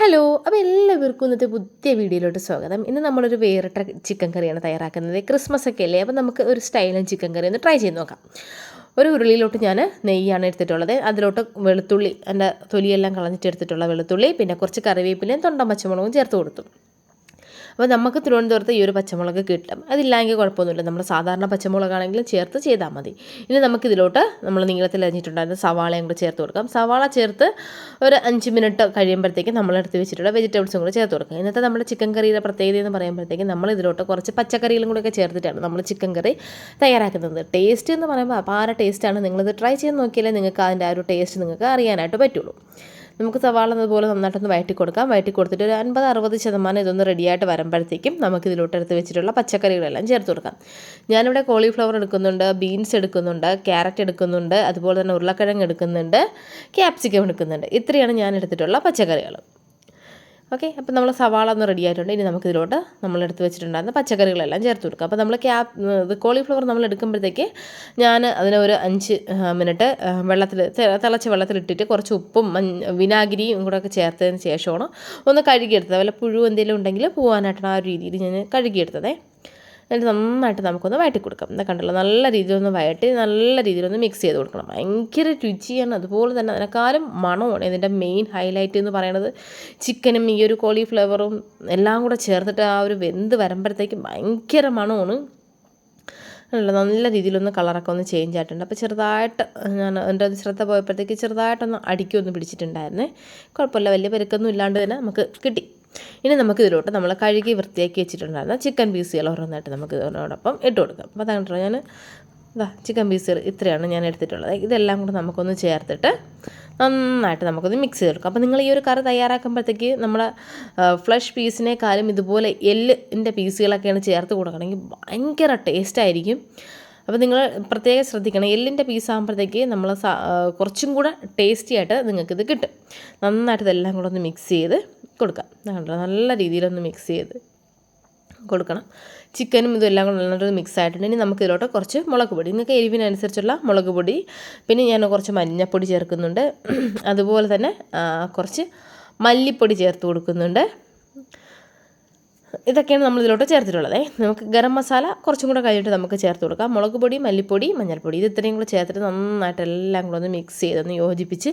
Hello അപ്പോൾ എല്ലാവർക്കും ഇന്നത്തെ പുതിയ വീഡിയോയിലോട്ട് സ്വാഗതം. ഇന്ന് നമ്മളൊരു വേറിട്ട ചിക്കൻ കറിയാണ് തയ്യാറാക്കുന്നത്. ക്രിസ്മസ് ഒക്കെ അല്ലേ? അപ്പോൾ നമുക്ക് ഒരു സ്റ്റൈലും ചിക്കൻ കറി ഒന്ന് ട്രൈ ചെയ്ത് നോക്കാം. ഒരു ഉരുളിയിലോട്ട് ഞാൻ നെയ്യാണ് എടുത്തിട്ടുള്ളത്. അതിലോട്ട് വെളുത്തുള്ളി എന്റെ തൊലിയെല്ലാം കളഞ്ഞിട്ട് എടുത്തിട്ടുള്ള വെളുത്തുള്ളി പിന്നെ കുറച്ച് കറിവേപ്പിലയും തൊണ്ടം പച്ചമുളകും ചേർത്ത് കൊടുത്തു. അപ്പോൾ നമുക്ക് തിരുവനന്തപുരത്ത് ഈ ഒരു പച്ചമുളക് കിട്ടും. അതില്ലെങ്കിൽ കുഴപ്പമൊന്നുമില്ല. നമ്മൾ സാധാരണ പച്ചമുളകാണെങ്കിലും ചേർത്ത് ചെയ്താൽ മതി. ഇനി നമുക്കിതിലോട്ട് നമ്മൾ നീളത്തിൽ അരിഞ്ഞിട്ടുണ്ടായിരുന്ന സവാളയും കൂടെ ചേർത്ത് കൊടുക്കാം. സവാള ചേർത്ത് ഒരു അഞ്ച് മിനിറ്റ് കഴിയുമ്പോഴത്തേക്ക് നമ്മൾ എടുത്ത് വെച്ചിട്ടുള്ള വെജിറ്റബിൾസും കൂടെ ചേർത്ത് കൊടുക്കുക ഇന്നത്തെ നമ്മുടെ ചിക്കൻ കറിയുടെ പ്രത്യേകത എന്ന് പറയുമ്പോഴത്തേക്കും നമ്മൾ ഇതിലോട്ട് കുറച്ച് പച്ചക്കറികളും കൂടെയൊക്കെ ചേർത്തിട്ടാണ് നമ്മൾ ചിക്കൻ കറി തയ്യാറാക്കുന്നത്. ടേസ്റ്റ് എന്ന് പറയുമ്പോൾ അപാര ടേസ്റ്റാണ് നിങ്ങളിത് ട്രൈ ചെയ്ത് നോക്കിയാലേ നിങ്ങൾക്ക് അതിന്റെ ആ ഒരു ടേസ്റ്റ് നിങ്ങൾക്ക് അറിയാനായിട്ട് പറ്റുള്ളൂ. നമുക്ക് സവാള അതുപോലെ നന്നായിട്ടൊന്ന് വഴറ്റി കൊടുക്കാം വഴറ്റി കൊടുത്തിട്ട് ഒരു അൻപത് അറുപത് ശതമാനം ഇതൊന്ന് റെഡിയായിട്ട് വരുമ്പോഴത്തേക്കും നമുക്ക് ഇതിലോട്ട് എടുത്ത് വെച്ചിട്ടുള്ള പച്ചക്കറികളെല്ലാം ചേർത്ത് കൊടുക്കാം. ഞാനിവിടെ കോളിഫ്ലവർ എടുക്കുന്നുണ്ട് ബീൻസ് എടുക്കുന്നുണ്ട് ക്യാരറ്റ് എടുക്കുന്നുണ്ട് അതുപോലെ തന്നെ ഉരുളക്കിഴങ്ങ് എടുക്കുന്നുണ്ട് ക്യാപ്സിക്കം എടുക്കുന്നുണ്ട്. ഇത്രയാണ് ഞാൻ എടുത്തിട്ടുള്ള പച്ചക്കറികൾ. ഓക്കെ അപ്പോൾ നമ്മൾ സവാള ഒന്ന് റെഡി ആയിട്ടുണ്ട്. ഇനി നമുക്ക് ഇതിലോട്ട് നമ്മൾ എടുത്ത് വെച്ചിട്ടുണ്ടായിരുന്ന പച്ചക്കറികളെല്ലാം ചേർത്ത് കൊടുക്കുക അപ്പോൾ നമ്മൾ ക്യാപ് ഇത് കോളിഫ്ലവർ നമ്മൾ എടുക്കുമ്പോഴത്തേക്ക് ഞാൻ അതിനെ ഒരു അഞ്ച് മിനിറ്റ് വെള്ളത്തിൽ തിളച്ച വെള്ളത്തിലിട്ടിട്ട് കുറച്ച് ഉപ്പും വിനാഗിരിയും കൂടെ ഒക്കെ ചേർത്തതിന് ശേഷമാണ് ഒന്ന് കഴുകിയെടുത്തത്. വല്ല പുഴു എന്തെങ്കിലും ഉണ്ടെങ്കിൽ പോകാനായിട്ടാണ് ആ ഒരു രീതിയിൽ ഞാൻ കഴുകിയെടുത്തതേ. എന്നിട്ട് നന്നായിട്ട് നമുക്കൊന്ന് വഴറ്റി കൊടുക്കാം എന്താ കണ്ടല്ലോ നല്ല രീതിയിലൊന്ന് വഴറ്റി നല്ല രീതിയിലൊന്ന് മിക്സ് ചെയ്ത് കൊടുക്കണം. ഭയങ്കര രുചിയാണ്. അതുപോലെ തന്നെ അതിനേക്കാളും മണമാണ് ഇതിന്റെ മെയിൻ ഹൈലൈറ്റ് എന്ന് പറയുന്നത് ചിക്കനും ഈ ഒരു കോളിഫ്ലവറും എല്ലാം കൂടെ ചേർത്തിട്ട് ആ ഒരു വെന്ത് വരുമ്പോഴത്തേക്കും ഭയങ്കര മണമാണ്. അല്ല നല്ല രീതിയിലൊന്ന് കളറൊക്കെ ഒന്ന് ചേഞ്ച് ആയിട്ടുണ്ട്. അപ്പോൾ ചെറുതായിട്ട് ഞാൻ എന്റെ ശ്രദ്ധ പോയപ്പോഴത്തേക്ക് ചെറുതായിട്ടൊന്ന് അടിക്കൊന്ന് പിടിച്ചിട്ടുണ്ടായിരുന്നേ. കുഴപ്പമില്ല വലിയ പെരുക്കൊന്നും ഇല്ലാണ്ട് തന്നെ നമുക്ക് കിട്ടി. ഇനി നമുക്ക് ഇതിലോട്ട് നമ്മൾ കഴുകി വൃത്തിയാക്കി വെച്ചിട്ടുണ്ടായിരുന്ന ചിക്കൻ പീസുകൾ ഓരോന്നായിട്ട് നമുക്ക് ഇതിനോടൊപ്പം ഇട്ട് കൊടുക്കാം. അപ്പോൾ അതാണ് ഞാൻ ഇതാ ചിക്കൻ പീസുകൾ ഇത്രയാണ് ഞാൻ എടുത്തിട്ടുള്ളത്. ഇതെല്ലാം കൂടെ നമുക്കൊന്ന് ചേർത്തിട്ട് നന്നായിട്ട് നമുക്കൊന്ന് മിക്സ് ചെയ്ത് കൊടുക്കാം. അപ്പോൾ നിങ്ങൾ ഈ ഒരു കറി തയ്യാറാക്കുമ്പോഴത്തേക്ക് നമ്മൾ ഫ്ലഷ് പീസിനേക്കാളും ഇതുപോലെ എല്ലിന്റെ പീസുകളൊക്കെയാണ് ചേർത്ത് കൊടുക്കണമെങ്കിൽ ഭയങ്കര ടേസ്റ്റ് ആയിരിക്കും. അപ്പോൾ നിങ്ങൾ പ്രത്യേകം ശ്രദ്ധിക്കണം. എല്ലിന്റെ പീസ് ആകുമ്പോഴത്തേക്ക് നമ്മൾ കുറച്ചും കൂടെ ടേസ്റ്റി ആയിട്ട് നിങ്ങൾക്കിത് കിട്ടും. നന്നായിട്ട് ഇതെല്ലാം കൂടെ ഒന്ന് മിക്സ് ചെയ്ത് കൊടുക്കാം. നല്ല രീതിയിലൊന്ന് മിക്സ് ചെയ്ത് കൊടുക്കണം. ചിക്കനും ഇതെല്ലാം കൂടെ നല്ലൊരു മിക്സ് ആയിട്ടുണ്ട്. ഇനി നമുക്ക് ഇതിലോട്ട് കുറച്ച് മുളക് പൊടി. നിങ്ങൾക്ക് എരിവിനനുസരിച്ചുള്ള മുളക് പൊടി പിന്നെ ഞാൻ കുറച്ച് മഞ്ഞൾപ്പൊടി ചേർക്കുന്നുണ്ട്. അതുപോലെ തന്നെ കുറച്ച് മല്ലിപ്പൊടി ചേർത്ത് കൊടുക്കുന്നുണ്ട്. ഇതൊക്കെയാണ് നമ്മൾ ഇതിലോട്ട് ചേർത്തിട്ടുള്ളത്. നമുക്ക് ഗരം മസാല കുറച്ചും കൂടെ കഴിഞ്ഞിട്ട് നമുക്ക് ചേർത്ത് കൊടുക്കാം. മുളക് പൊടി മല്ലിപ്പൊടി മഞ്ഞൾപ്പൊടി. ഇത് ഇത്രയും കൂടെ ചേർത്തിട്ട് നന്നായിട്ട് എല്ലാം കൂടെ ഒന്ന് മിക്സ് ചെയ്തൊന്ന് യോജിപ്പിച്ച്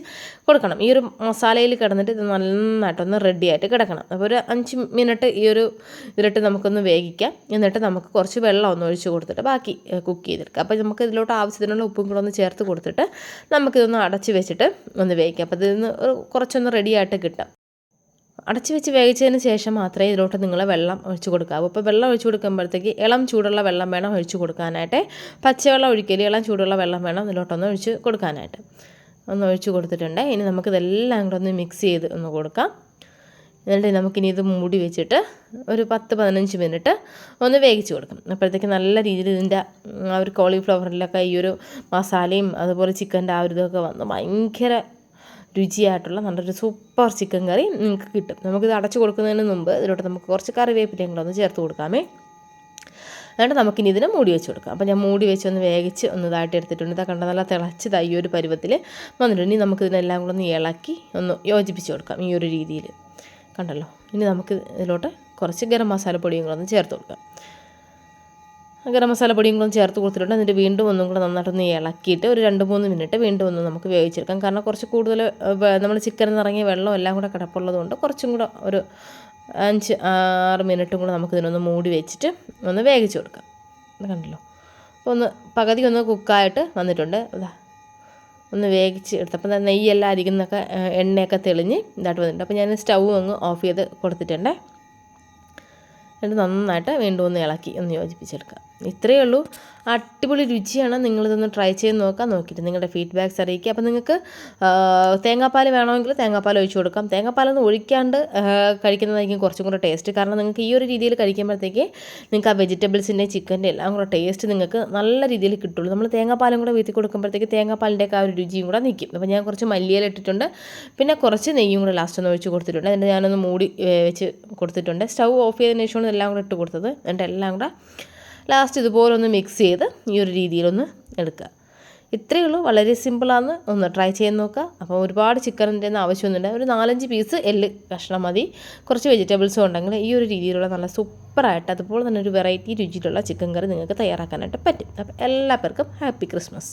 കൊടുക്കണം. ഈ ഒരു മസാലയിൽ കിടന്നിട്ട് ഇത് നന്നായിട്ടൊന്ന് റെഡി ആയിട്ട് കിടക്കണം. അപ്പോൾ ഒരു അഞ്ച് മിനിറ്റ് ഈ ഒരു ഇതിലിട്ട് നമുക്കൊന്ന് വേവിക്കാം. എന്നിട്ട് നമുക്ക് കുറച്ച് വെള്ളം ഒന്ന് ഒഴിച്ച് കൊടുത്തിട്ട് ബാക്കി കുക്ക് ചെയ്തെടുക്കാം. അപ്പോൾ നമുക്ക് ഇതിലോട്ട് ആവശ്യത്തിനുള്ള ഉപ്പും കൂടെ ഒന്ന് ചേർത്ത് കൊടുത്തിട്ട് നമുക്കിതൊന്ന് അടച്ച് വെച്ചിട്ട് ഒന്ന് വേവിക്കാം. അപ്പോൾ ഇതിൽ നിന്ന് കുറച്ചൊന്ന് റെഡി ആയിട്ട് കിട്ടാം. അടച്ചു വെച്ച് വേവിച്ചതിന് ശേഷം മാത്രമേ ഇതിലോട്ട് നിങ്ങൾ വെള്ളം ഒഴിച്ചു കൊടുക്കാവൂ. അപ്പോൾ വെള്ളം ഒഴിച്ചു കൊടുക്കുമ്പോഴത്തേക്ക് ഇളം ചൂടുള്ള വെള്ളം വേണം ഒഴിച്ചു കൊടുക്കാനായിട്ട്. പച്ചവെള്ളം ഒഴിക്കൽ ഇളം ചൂടുള്ള വെള്ളം വേണം ഇതിലോട്ടൊന്ന് ഒഴിച്ച് കൊടുക്കാനായിട്ട്. ഒന്ന് ഒഴിച്ചു കൊടുത്തിട്ടുണ്ട്. ഇനി നമുക്കിതെല്ലാം കൂടെ ഒന്ന് മിക്സ് ചെയ്ത് ഒന്ന് കൊടുക്കാം. എന്നിട്ട് നമുക്കിനി ഇത് മൂടി വെച്ചിട്ട് ഒരു പത്ത് പതിനഞ്ച് മിനിറ്റ് ഒന്ന് വേവിച്ച് കൊടുക്കും അപ്പോഴത്തേക്ക് നല്ല രീതിയിൽ ഇതിന്റെ ആ ഒരു കോളിഫ്ലവറിലൊക്കെ ഈ ഒരു മസാലയും അതുപോലെ ചിക്കന്റെ ആ ഒരു ഇതൊക്കെ വന്ന് ഭയങ്കര രുചിയായിട്ടുള്ള നല്ലൊരു സൂപ്പർ ചിക്കൻ കറി നിങ്ങൾക്ക് കിട്ടും. നമുക്കിത് അടച്ചു കൊടുക്കുന്നതിന് മുമ്പ് ഇതിലോട്ട് നമുക്ക് കുറച്ച് കറിവേപ്പിലയും കൂടെ ഒന്ന് ചേർത്ത് കൊടുക്കാമേ. എന്നിട്ട് നമുക്കിനി ഇതിനെ മൂടി വെച്ച് കൊടുക്കാം. അപ്പോൾ ഞാൻ മൂടി വെച്ച് ഒന്ന് വേവിച്ച് ഒന്ന് ഇതായിട്ട് എടുത്തിട്ടുണ്ട്. ഇതാ കണ്ട നല്ല തിളച്ചത് ഈ ഒരു പരുവത്തിൽ വന്നിട്ടുണ്ട്. ഇനി നമുക്ക് ഇതിനെല്ലാം കൂടെ ഒന്ന് ഇളക്കി ഒന്ന് യോജിപ്പിച്ച് കൊടുക്കാം ഈ ഒരു രീതിയിൽ കണ്ടല്ലോ? ഇനി നമുക്ക് ഇതിലോട്ട് കുറച്ച് ഗരം മസാല പൊടിയും കൂടെ ഒന്ന് ചേർത്ത് കൊടുക്കാം. ഗരം മസാല പൊടിയും കൂടെ ചേർത്ത് കൊടുത്തിട്ടുണ്ട്. എന്നിട്ട് വീണ്ടും ഒന്നും കൂടെ നന്നായിട്ടൊന്ന് ഇളക്കിയിട്ട് ഒരു രണ്ട് മൂന്ന് മിനിറ്റ് വീണ്ടും ഒന്ന് നമുക്ക് വേവിച്ചെടുക്കാം. കാരണം കുറച്ച് കൂടുതൽ നമ്മൾ ചിക്കൻ നിറങ്ങിയ വെള്ളം എല്ലാം കൂടെ കിടപ്പുള്ളതുകൊണ്ട് കുറച്ചും കൂടെ ഒരു അഞ്ച് ആറ് മിനിറ്റും കൂടെ നമുക്ക് ഇതിനൊന്ന് മൂടി വെച്ചിട്ട് ഒന്ന് വേവിച്ച് കൊടുക്കാം. കണ്ടല്ലോ? അപ്പോൾ ഒന്ന് പകുതി ഒന്ന് കുക്കായിട്ട് വന്നിട്ടുണ്ട്. അതാ ഒന്ന് വേവിച്ച് എടുത്തപ്പോൾ നെയ്യെല്ലാം അരിക്കുന്നൊക്കെ എണ്ണയൊക്കെ തെളിഞ്ഞ് ഇതായിട്ട് വന്നിട്ടുണ്ട്. അപ്പോൾ ഞാൻ സ്റ്റൗ അങ്ങ് ഓഫ് ചെയ്ത് കൊടുത്തിട്ടുണ്ടേ. എന്നിട്ട് നന്നായിട്ട് വീണ്ടും ഒന്ന് ഇളക്കി ഒന്ന് യോജിപ്പിച്ചെടുക്കാം. ഇത്രയേ ഉള്ളൂ. അടിപൊളി രുചിയാണ്. നിങ്ങളിതൊന്ന് ട്രൈ ചെയ്ത് നോക്കാം. നോക്കിയിട്ട് നിങ്ങളുടെ ഫീഡ്ബാക്ക്സ് അറിയിക്കുക. അപ്പോൾ നിങ്ങൾക്ക് തേങ്ങാപ്പാൽ വേണമെങ്കിൽ തേങ്ങാപ്പാൽ ഒഴിച്ചു കൊടുക്കാം. തേങ്ങാപ്പാലൊന്നും ഒഴിക്കാണ്ട് കഴിക്കുന്നതായിരിക്കും കുറച്ചും കൂടെ ടേസ്റ്റ് കാരണം നിങ്ങൾക്ക് ഈ ഒരു രീതിയിൽ കഴിക്കുമ്പോഴത്തേക്ക് നിങ്ങൾക്ക് ആ വെജിറ്റബിൾസിന്റെ ചിക്കന്റെ എല്ലാം കൂടെ ടേസ്റ്റ് നിങ്ങൾക്ക് നല്ല രീതിയിൽ കിട്ടുള്ളൂ. നമ്മൾ തേങ്ങാപ്പാലും കൂടെ വീട്ടിൽ കൊടുക്കുമ്പോഴത്തേക്ക് തേങ്ങാപ്പാലിന്റെ ആ ഒരു രുചിയും കൂടെ നിൽക്കും. അപ്പോൾ ഞാൻ കുറച്ച് മല്ലിയില ഇട്ടിട്ടുണ്ട്. പിന്നെ കുറച്ച് നെയ്യും കൂടെ ലാസ്റ്റ് ഒന്ന് ഒഴിച്ച് കൊടുത്തിട്ടുണ്ട്. എന്നിട്ട് ഞാനൊന്ന് മൂടി വെച്ച് കൊടുത്തിട്ടുണ്ട്. സ്റ്റൗ ഓഫ് ചെയ്തതിന് ശേഷമാണ് എല്ലാം കൂടെ ഇട്ട് കൊടുത്തത്. എന്നിട്ട് എല്ലാം കൂടെ ലാസ്റ്റ് ഇതുപോലെ ഒന്ന് മിക്സ് ചെയ്ത് ഈ ഒരു രീതിയിലൊന്ന് എടുക്കുക. ഇത്രയേ ഉള്ളൂ. വളരെ സിമ്പിളാണ് ഒന്ന് ട്രൈ ചെയ്ത് നോക്കുക. അപ്പോൾ ഒരുപാട് ചിക്കനിന്റെ ഒന്നും ആവശ്യമൊന്നുമില്ല. ഒരു നാലഞ്ച് പീസ് എല്ല് കഷ്ണം മതി. കുറച്ച് വെജിറ്റബിൾസും ഉണ്ടെങ്കിൽ ഈ ഒരു രീതിയിലുള്ള നല്ല സൂപ്പറായിട്ട് അതുപോലെ തന്നെ ഒരു വെറൈറ്റി രുചിയിലുള്ള ചിക്കൻ കറി നിങ്ങൾക്ക് തയ്യാറാക്കാനായിട്ട് പറ്റും. അപ്പോൾ എല്ലാ പേർക്കും ഹാപ്പി ക്രിസ്മസ്